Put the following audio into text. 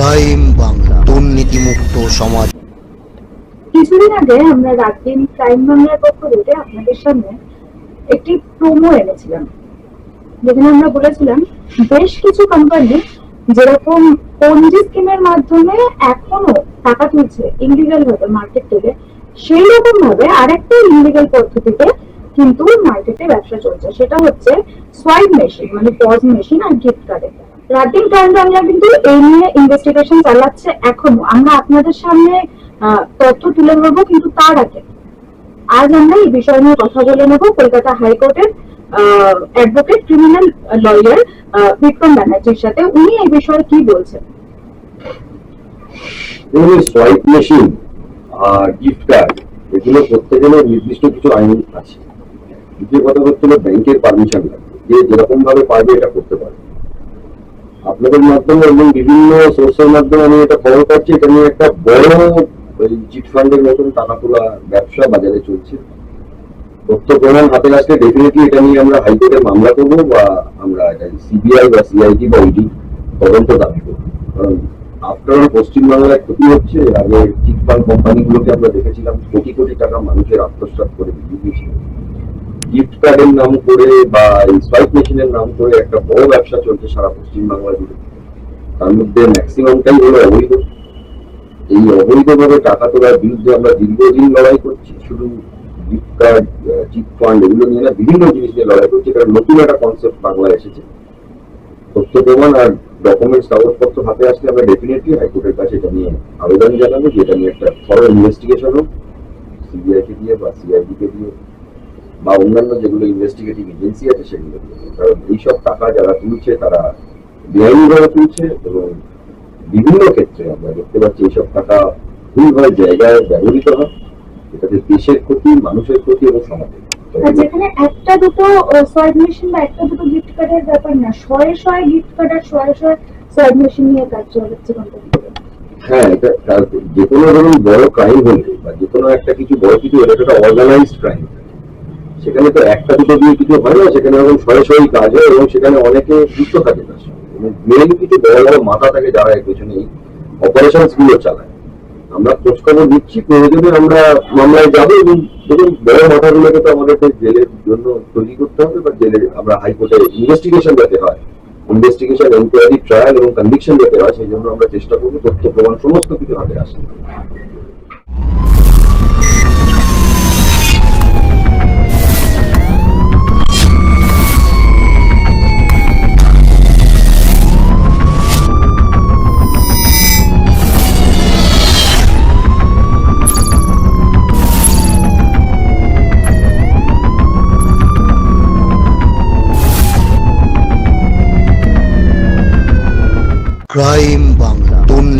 Crime Bangla, দুর্নীতিমুক্ত সমাজ। কিছুদিন আগে আমরা রাত দিন ক্রাইম বাংলার পক্ষ থেকে আপনাদের সামনে একটি প্রোমো এনেছিলাম। যেখানে আমরা বলেছিলাম, বেশ কিছু কোম্পানি যেরকম পঞ্জি স্কিমের মাধ্যমে এখনও টাকা তুলছে ইনলিগাল ভাবে মার্কেট থেকে সেই রকম ভাবে আরেকটা ইনলিগাল পদ্ধতিতে কিন্তু মার্কেটে ব্যবসা চলছে। সেটা হচ্ছে সোয়াইপ মেশিন মানে পজ মেশিন আর গিফট কার্ডের রাতিং ক্রাইম বাংলা কিন্তু এই নিয়ে ইনভেস্টিগেশন চালাচ্ছে এখনও। আমরা আপনাদের সামনে তথ্য তুলে ধরবো কিন্তু তার আগে। আজ আমরা এই বিষয় নিয়ে কথা বলে নেব কলকাতা হাইকোর্টের অ্যাডভোকেট ক্রিমিনাল লয়ার বিক্রম ব্যানার্জির সাথে। উনি এই বিষয়ে কি বলছেন? সোয়াইপ মেশিন গিফট কার্ড এগুলো করতে গেলে নির্দিষ্ট কিছু আইন আছে। দ্বিতীয় কথা হচ্ছে ব্যাংকের পারমিশন লাগবে। যে যেরকম ভাবে পারবে এটা করতে পারবে। আপনাদের মাধ্যমে এবং বিভিন্ন সোর্সের মাধ্যমে আমি এটা খবর পাচ্ছি এটা নিয়ে একটা বড় চিট ফান্ডের মতন টাকা ব্যবসা বাজারে চলছে। তথ্য প্রমাণ হাতে আসলে ডেফিনেটলি এটা নিয়ে আমরা হাইকোর্টে মামলা করব বা আমরা এটা সিবিআই বা সিআইডি বা ইডি তদন্ত দাবি করব। কারণ আফটার পশ্চিমবাংলায় ক্ষতি হচ্ছে আগে চিট ফান্ড কোম্পানিগুলোকে আমরা দেখেছিলাম, কোটি কোটি টাকা মানুষের আত্মসাৎ করে দিয়েছিল গিফট কার্ডের নাম করে বা সোয়াইপ মেশিনের নাম করে একটা বড় ব্যবসা চলছে সারা পশ্চিমবাংলা জুড়ে তার মধ্যে ম্যাক্সিমামটাই হলো অবৈধ। এই অবৈধভাবে টাকা তোলার বিরুদ্ধে আমরা দীর্ঘদিন লড়াই করছি। শুধু গিফট কার্ড চিট ফান্ড এগুলো নিয়ে না, বিভিন্ন জিনিস নিয়ে লড়াই করছি। কারণ নতুন একটা কনসেপ্ট বাংলায় এসেছে। তথ্য প্রমাণ আর ডকুমেন্টস কাগজপত্র হাতে আসলে আমরা ডেফিনেটলি হাইকোর্টের কাছে এটা নিয়ে আবেদন জানাব। যে এটা নিয়ে একটা থরো ইনভেস্টিগেশন হোক সিবিআই কে দিয়ে বা সিআইডি কে দিয়ে। বা অন্যান্য যেগুলো ইনভেস্টিগেটিভ এজেন্সি আছে সেগুলো কারণ এইসব টাকা যারা তুলছে তারা বেআইনিভাবে তুলছে এবং বিভিন্ন ক্ষেত্রে আমরা দেখতে পাচ্ছি এইসব টাকা ভুলভাল জায়গায় ব্যবহৃত হয়। এটাতে দেশের ক্ষতি মানুষের ক্ষতি এবং সমাজের যেখানে একটা দুটো সোয়াইপ মেশিন বা একটা দুটো গিফট কার্ডের ব্যাপার না শয়ে শয়ে গিফট কার্ড আর শয়ে শয়ে সোয়াইপ মেশিন নিয়ে কাজ চালাচ্ছে হ্যাঁ এটা যে কোনো ধরুন বড় ক্রাইম হলে বা যে কোনো একটা কিছু বড় কিছু হলে এটা অর্গানাইজড ক্রাইম সেখানে তো একটা দুটো দিয়ে কিছু হয় না, সেখানে এরকম শয়ে শয়ে কাজ হয় এবং সেখানে অনেকে যুক্ত থাকে তার সঙ্গে মেন কিছু বড় বড় মাথা থাকে যারা এর পেছনে অপারেশনগুলো চালায়। আমরা খোঁজ খবর নিচ্ছি, প্রয়োজনে আমরা মামলায় যাব এবং দেখুন, বড় মাথাগুলোকে তো আমাদেরকে জেলের জন্য তৈরি করতে হবে বা জেলে আমরা হাইকোর্টে ইনভেস্টিগেশন যাতে হয়। ইনভেস্টিগেশন এনকোয়ারি ট্রায়াল এবং কনভিকশন যাতে হয়, সেই জন্য আমরা চেষ্টা করব তথ্য প্রমাণ, সমস্ত কিছু হাতে আসে ক্রাইম বাংলা